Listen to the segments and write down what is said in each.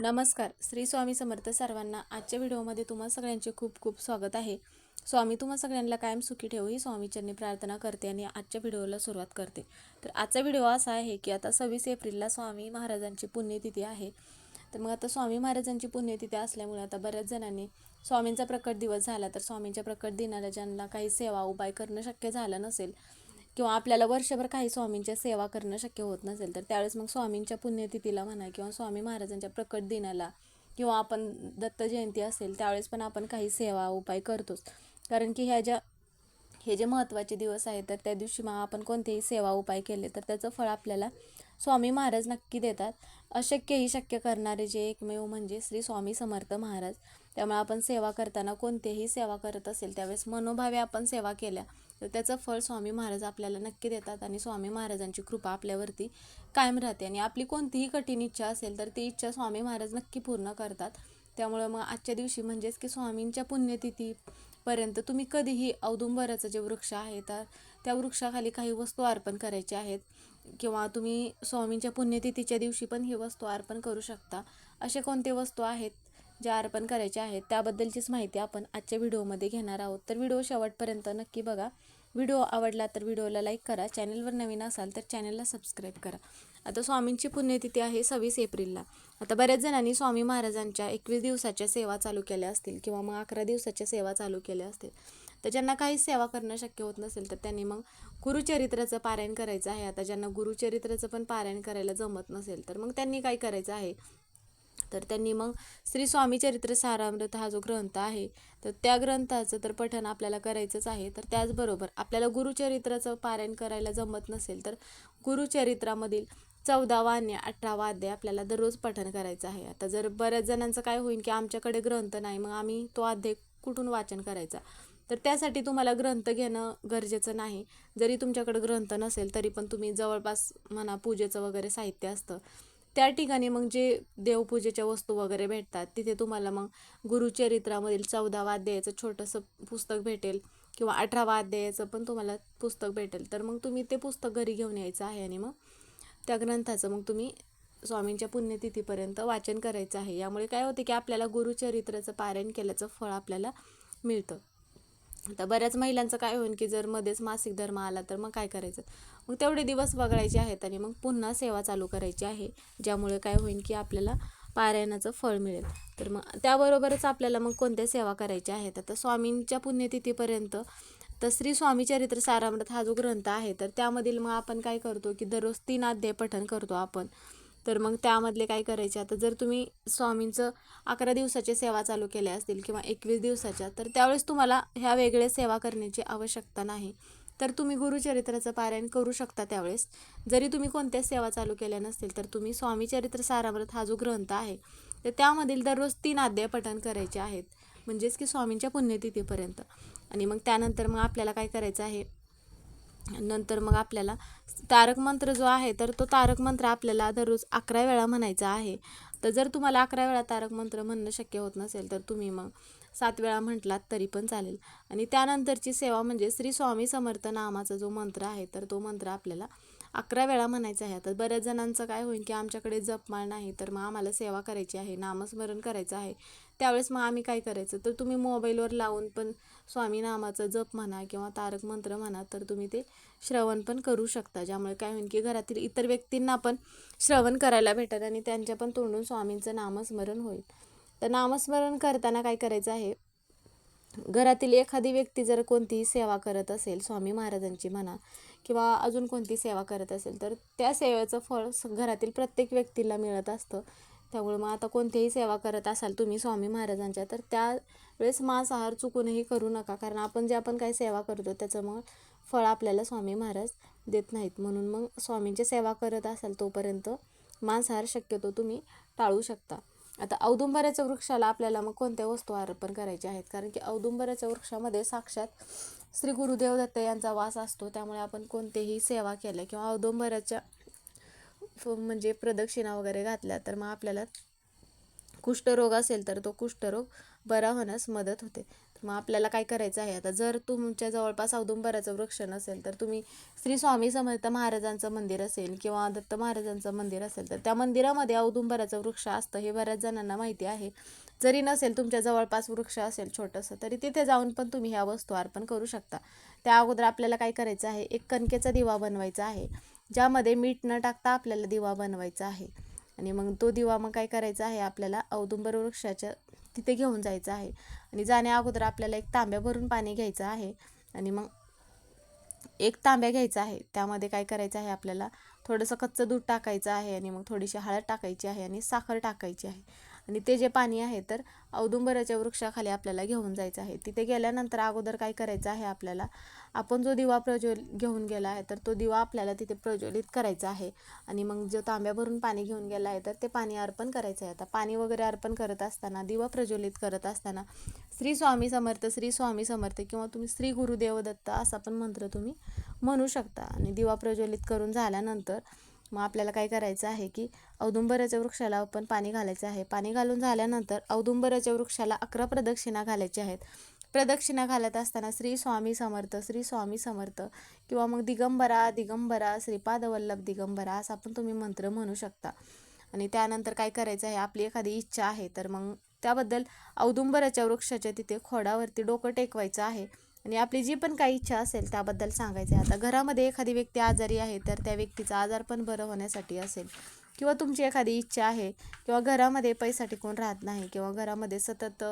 नमस्कार. श्री स्वामी समर्थ सर्वांना आजच्या व्हिडिओमध्ये तुम्हा सगळ्यांचे खूप खूप स्वागत आहे. स्वामी तुम्हा सगळ्यांना कायम सुखी ठेवू ही स्वामीचरणी प्रार्थना करते आणि आजच्या व्हिडिओला सुरुवात करते. तर आजचा व्हिडिओ असा आहे की आता सव्वीस एप्रिलला स्वामी महाराजांची पुण्यतिथी आहे. तर मग आता स्वामी महाराजांची पुण्यतिथी असल्यामुळे आता बऱ्याच जणांनी स्वामींचा प्रकट दिवस झाला. तर स्वामींच्या प्रकट दिनाला ज्यांना काही सेवा उपाय करणं शक्य झालं नसेल किंवा आपल्याला वर्षभर काही स्वामींच्या सेवा करणं शक्य होत नसेल तर त्यावेळेस मग स्वामींच्या पुण्यतिथीला म्हणा किंवा स्वामी महाराजांच्या प्रकट दिनाला किंवा आपण दत्त जयंती असेल त्यावेळेस पण आपण काही सेवा उपाय करतोच. कारण की ह्या ज्या हे जे महत्त्वाचे दिवस आहेत तर त्या दिवशी मग आपण कोणतेही सेवा उपाय केले तर त्याचं फळ आपल्याला स्वामी महाराज नक्की देतात. अशक्यही शक्य करणारे जे एकमेव म्हणजे श्री स्वामी समर्थ महाराज. त्यामुळे आपण सेवा करताना कोणतेही सेवा करत असेल त्यावेळेस मनोभावे आपण सेवा केल्या तर त्याचं फळ स्वामी महाराज आपल्याला नक्की देतात आणि स्वामी महाराजांची कृपा आपल्यावरती कायम राहते. आणि आपली कोणतीही कठीण इच्छा असेल तर ती इच्छा स्वामी महाराज नक्की पूर्ण करतात. त्यामुळं मग आजच्या दिवशी म्हणजेच की स्वामींच्या पुण्यतिथीपर्यंत तुम्ही कधीही औदुंबराचं जे वृक्ष आहे तर त्या वृक्षाखाली काही वस्तू अर्पण करायच्या आहेत किंवा तुम्ही स्वामींच्या पुण्यतिथीच्या दिवशी पण ही वस्तू अर्पण करू शकता. असे कोणते वस्तू आहेत? ज्या अर्पण करायच्या आहेत त्याबद्दलचीच माहिती आपण आजच्या व्हिडिओमध्ये घेणार आहोत. तर व्हिडिओ शेवटपर्यंत नक्की बघा. व्हिडिओ आवडला तर व्हिडिओला लाईक करा. चॅनलवर नवीन असाल तर चॅनलला सबस्क्राईब करा. आता स्वामींची पुण्यतिथी आहे सव्वीस एप्रिलला. आता बऱ्याच जणांनी स्वामी महाराजांच्या एकवीस दिवसाच्या सेवा चालू केल्या असतील किंवा मग अकरा दिवसाच्या सेवा चालू केल्या असतील. तर ज्यांना काही सेवा करणं शक्य होत नसेल तर त्यांनी मग गुरुचरित्राचं पारायण करायचं आहे. आता ज्यांना गुरुचरित्राचं पण पारायण करायला जमत नसेल तर मग त्यांनी काय करायचं आहे? तर त्यांनी मग श्री स्वामी चरित्र सारामृत हा जो ग्रंथ आहे तर त्या ग्रंथाचं तर पठण आपल्याला करायचंच आहे. तर त्याचबरोबर आपल्याला गुरुचरित्राचं पारायण करायला जमत नसेल तर गुरुचरित्रामधील चौदा आणि अठरा वाद्य आपल्याला दररोज पठण करायचं आहे. आता जर बऱ्याच जणांचं काय होईल की आमच्याकडे ग्रंथ नाही मग आम्ही तो अध्याय कुठून वाचन करायचा? तर त्यासाठी तुम्हाला ग्रंथ घेणं गरजेचं नाही. जरी तुमच्याकडे ग्रंथ नसेल तरी पण तुम्ही जवळपास म्हणा पूजेचं वगैरे साहित्य असतं. त्या ठिकाणी मग जे देवपूजेच्या वस्तू वगैरे भेटतात तिथे तुम्हाला मग गुरुचरित्रामधील चौदा अध्यायाचं छोटंसं पुस्तक भेटेल किंवा अठरावा अध्यायाचं पण तुम्हाला पुस्तक भेटेल. तर मग तुम्ही ते पुस्तक घरी घेऊन यायचं आहे आणि मग त्या ग्रंथाचं मग तुम्ही स्वामींच्या पुण्यतिथीपर्यंत वाचन करायचं आहे. यामुळे काय होते की आपल्याला गुरुचरित्राचं पारायण केल्याचं फळ आपल्याला मिळतं. आता बऱ्याच महिलांचं काय होईल की जर मध्येच मासिक धर्म आला तर मग काय करायचं? मग तेवढे दिवस वगळायचे आहेत आणि मग पुन्हा सेवा चालू करायची आहे ज्यामुळे काय होईल की आपल्याला पारायणाचं फळ मिळेल. तर मग त्याबरोबरच आपल्याला मग कोणत्या सेवा करायच्या आहेत? आता स्वामींच्या पुण्यतिथीपर्यंत तर श्री स्वामी चरित्र सारामृत हा जो ग्रंथ आहे तर त्यामधील मग आपण काय करतो की दररोज तीन अध्याय पठण करतो आपण. तर मग त्यामधले काय करायचे? आता जर तुम्ही स्वामींचं अकरा दिवसाच्या सेवा चालू केल्या असतील किंवा एकवीस दिवसाच्या तर त्यावेळेस तुम्हाला ह्या वेगळ्या सेवा करण्याची आवश्यकता नाही. तर तुम्ही गुरुचरित्राचं पारायण करू शकता त्यावेळेस. जरी तुम्ही कोणत्याच सेवा चालू केल्या नसतील तर तुम्ही स्वामी चरित्र सारामृत हा जो ग्रंथ आहे तर त्यामधील दररोज तीन अध्याय पठण करायचे आहेत. म्हणजेच की स्वामींच्या पुण्यतिथीपर्यंत. आणि मग त्यानंतर मग आपल्याला काय करायचं आहे? नंतर मग आपल्याला तारक मंत्र जो आहे तर तो तारक मंत्र आपल्याला दररोज अकरा वेळा म्हणायचा आहे. तर जर तुम्हाला अकरा वेळा तारक मंत्र म्हणणं शक्य होत नसेल तर तुम्ही मग सात वेळा म्हटलात तरी पण चालेल. आणि त्यानंतरची सेवा म्हणजे श्री स्वामी समर्थ नामाचा जो मंत्र आहे तर तो मंत्र आपल्याला अकरा वेळा म्हणायचं आहे आता. बऱ्याच जणांचं काय होईल की आमच्याकडे जपमाळ नाही तर मग आम्हाला सेवा करायची आहे नामस्मरण करायचं आहे. त्यावेळेस मग आम्ही काय करायचं? तर तुम्ही मोबाईलवर लावून पण स्वामीनामाचं जप म्हणा किंवा तारक मंत्र म्हणा तर तुम्ही ते श्रवण पण करू शकता. ज्यामुळे काय होईल की घरातील इतर व्यक्तींना पण श्रवण करायला भेटेल आणि त्यांच्या पण तोंडून स्वामींचं नामस्मरण होईल. तर नामस्मरण करताना काय करायचं आहे? घरातील एखादी व्यक्ती जर कोणतीही सेवा करत असेल स्वामी महाराजांची म्हणा किंवा अजून कोणती सेवा करत असेल तर त्या सेवेचं फळ स- घरातील प्रत्येक व्यक्तीला मिळत असतं. त्यामुळे मग आता कोणतीही सेवा करत असाल तुम्ही स्वामी महाराजांच्या तर त्यावेळेस मांसाहार चुकूनही करू नका. कारण आपण जे आपण काही सेवा करतो त्याचं मग फळ आपल्याला स्वामी महाराज देत नाहीत. म्हणून मग स्वामींची सेवा करत असाल तोपर्यंत मांसाहार शक्यतो तुम्ही टाळू शकता. आता औदुंबऱ्याच्या वृक्षाला आपल्याला मग कोणत्या वस्तू अर्पण करायच्या आहेत? कारण की औदुंबराच्या वृक्षामध्ये साक्षात श्री गुरुदेव दत्त यांचा वास असतो. त्यामुळे आपण कोणतेही सेवा केल्या किंवा औदुंबराच्या म्हणजे प्रदक्षिणा वगैरे घातल्या तर मग आपल्याला कुष्ठरोग असेल तर तो कुष्ठरोग बरा होण्यास मदत होते. मग आपल्याला काय करायचं आहे? आता जर तुमच्या जवळपास औदुंबराचं वृक्ष नसेल तर तुम्ही श्री स्वामी समर्थ महाराजांचं मंदिर असेल किंवा दत्त महाराजांचं मंदिर असेल तर त्या मंदिरामध्ये औदुंबराचं वृक्ष असतं हे बऱ्याच जणांना माहिती आहे. जरी नसेल तुमच्या जवळपास वृक्ष असेल छोटंसं तरी तिथे जाऊन पण तुम्ही ह्या वस्तू अर्पण करू शकता. त्या अगोदर आपल्याला काय करायचं आहे? एक कणकेचा दिवा बनवायचा आहे ज्यामध्ये मीठ न टाकता आपल्याला दिवा बनवायचा आहे. आणि मग तो दिवा मग काय करायचा आहे आपल्याला औदुंबर वृक्षाच्या तिथे घेऊन जायचं आहे. आणि जाण्या अगोदर आपल्याला एक तांब्या भरून पाणी घ्यायचं आहे. आणि मग एक तांब्या घ्यायचा आहे. त्यामध्ये काय करायचं आहे आपल्याला थोडंसं कच्चं दूध टाकायचं आहे आणि मग थोडीशी हळद टाकायची आहे आणि साखर टाकायची आहे. आणि ते जे पाणी आहे तर औदुंबराच्या वृक्षाखाली आपल्याला घेऊन जायचं आहे. तिथे गेल्यानंतर अगोदर काय करायचं आहे आपल्याला? आपण जो दिवा प्रज्वल घेऊन गेला आहे तर तो दिवा आपल्याला तिथे प्रज्वलित करायचा आहे. आणि मग जो तांब्या भरून पाणी घेऊन गेला आहे तर ते पाणी अर्पण करायचं आहे. आता पाणी वगैरे अर्पण करत असताना दिवा प्रज्वलित करत असताना श्री स्वामी समर्थ श्री स्वामी समर्थ किंवा तुम्ही श्री गुरुदेव दत्त असा पण मंत्र तुम्ही म्हणू शकता. आणि दिवा प्रज्वलित करून झाल्यानंतर मग आपल्याला काय करायचं आहे की औदुंबराच्या वृक्षाला आपण पाणी घालायचं आहे. पाणी घालून झाल्यानंतर औदुंबराच्या वृक्षाला अकरा प्रदक्षिणा घालायच्या आहेत. प्रदक्षिणा घालत असताना श्री स्वामी समर्थ श्री स्वामी समर्थ किंवा मग दिगंबरा दिगंबरा श्रीपाद वल्लभ दिगंबरा असा पण तुम्ही मंत्र म्हणू शकता. आणि त्यानंतर काय करायचं आहे? आपली एखादी इच्छा आहे तर मग त्याबद्दल औदुंबराच्या वृक्षाच्या तिथे खोडावरती डोकं टेकवायचं आहे. आणि आपली जी पण काही इच्छा असेल त्याबद्दल सांगायचं आहे आता घरामध्ये एखादी व्यक्ती आजारी आहे तर त्या व्यक्तीचा आजार पण बरं होण्यासाठी असेल. किंवा तुमची एखादी इच्छा आहे किंवा घरामध्ये पैसा टिकून राहत नाही किंवा घरामध्ये सतत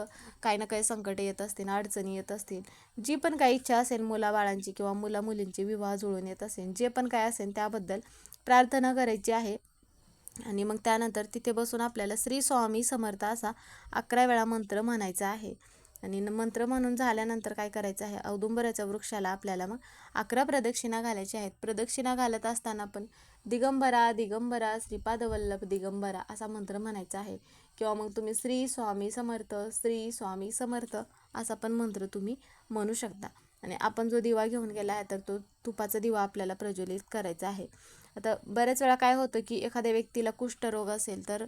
काही ना काही संकट येत असतील अडचणी येत असतील जी पण काही इच्छा असेल मुलाबाळांची किंवा मुला मुलींची विवाह जुळून येत असेल जे पण काय असेल त्याबद्दल प्रार्थना करायची आहे. आणि मग त्यानंतर तिथे बसून आपल्याला श्री स्वामी समर्थ असा अकरा वेळा मंत्र म्हणायचा आहे. आणि न- मंत्र म्हणून झाल्यानंतर काय करायचं आहे? औदुंबराच्या वृक्षाला आपल्याला मग अकरा प्रदक्षिणा घालायच्या आहेत. प्रदक्षिणा घालत असताना पण दिगंबरा दिगंबरा श्रीपादवल्लभ दिगंबरा असा मंत्र म्हणायचा आहे. किंवा मग तुम्ही श्री स्वामी समर्थ श्री स्वामी समर्थ असा पण मंत्र तुम्ही म्हणू शकता. आणि आपण जो दिवा घेऊन गेला आहे तर तो तुपाचा दिवा आपल्याला प्रज्वलित करायचा आहे. आता बऱ्याच वेळा काय होतं की एखाद्या व्यक्तीला कुष्ठरोग असेल तर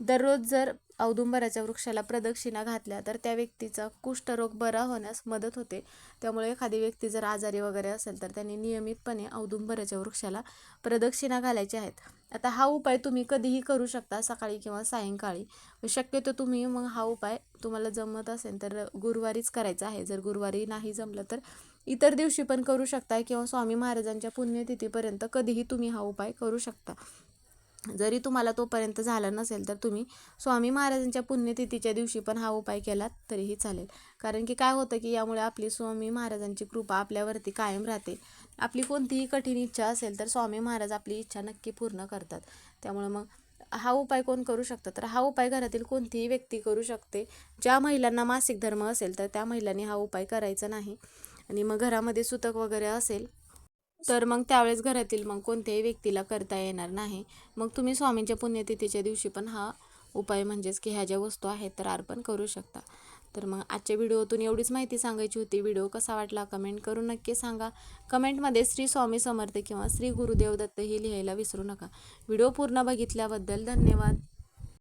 दररोज जर औदुंबराच्या वृक्षाला प्रदक्षिणा घातल्या तर त्या व्यक्तीचा कुष्ठरोग बरा होण्यास मदत होते. त्यामुळे एखादी व्यक्ती जर आजारी वगैरे असेल तर त्यांनी नियमितपणे औदुंबराच्या वृक्षाला प्रदक्षिणा घालायच्या आहेत. आता हा उपाय तुम्ही कधीही करू शकता सकाळी किंवा सायंकाळी. शक्यतो तुम्ही मग हा उपाय तुम्हाला जमत असेल तर गुरुवारीच करायचा आहे. जर गुरुवारी नाही जमलं तर इतर दिवशी पण करू शकता किंवा स्वामी महाराजांच्या पुण्यतिथीपर्यंत कधीही तुम्ही हा उपाय करू शकता. जरी तुम्हाला तोपर्यंत झाला नसेल तर तुम्ही स्वामी महाराजांच्या पुण्यतिथीच्या दिवशी पण हा उपाय केलात तरीही चालेल. कारण की काय होतं की यामुळे आपली स्वामी महाराजांची कृपा आपल्यावरती कायम राहते. आपली कोणतीही कठीण इच्छा असेल तर स्वामी महाराज आपली इच्छा नक्की पूर्ण करतात. त्यामुळे मग हा उपाय कोण करू शकतं? तर हा उपाय घरातील कोणतीही व्यक्ती करू शकते. ज्या महिलांना मासिक धर्म असेल तर त्या महिलांनी हा उपाय करायचा नाही. आणि मग घरामध्ये सुतक वगैरे असेल तर मग त्यावेळेस घरातील मग कोणत्याही व्यक्तीला करता येणार नाही. मग तुम्ही स्वामींच्या पुण्यतिथीच्या दिवशी पण हा उपाय म्हणजेच की ह्या ज्या वस्तू आहेत तर अर्पण करू शकता. तर मग आजच्या व्हिडिओतून एवढीच माहिती सांगायची होती. व्हिडिओ कसा वाटला कमेंट करून नक्की सांगा. कमेंटमध्ये श्री स्वामी समर्थ किंवा श्री गुरुदेव दत्त हे लिहायला विसरू नका. व्हिडिओ पूर्ण बघितल्याबद्दल धन्यवाद.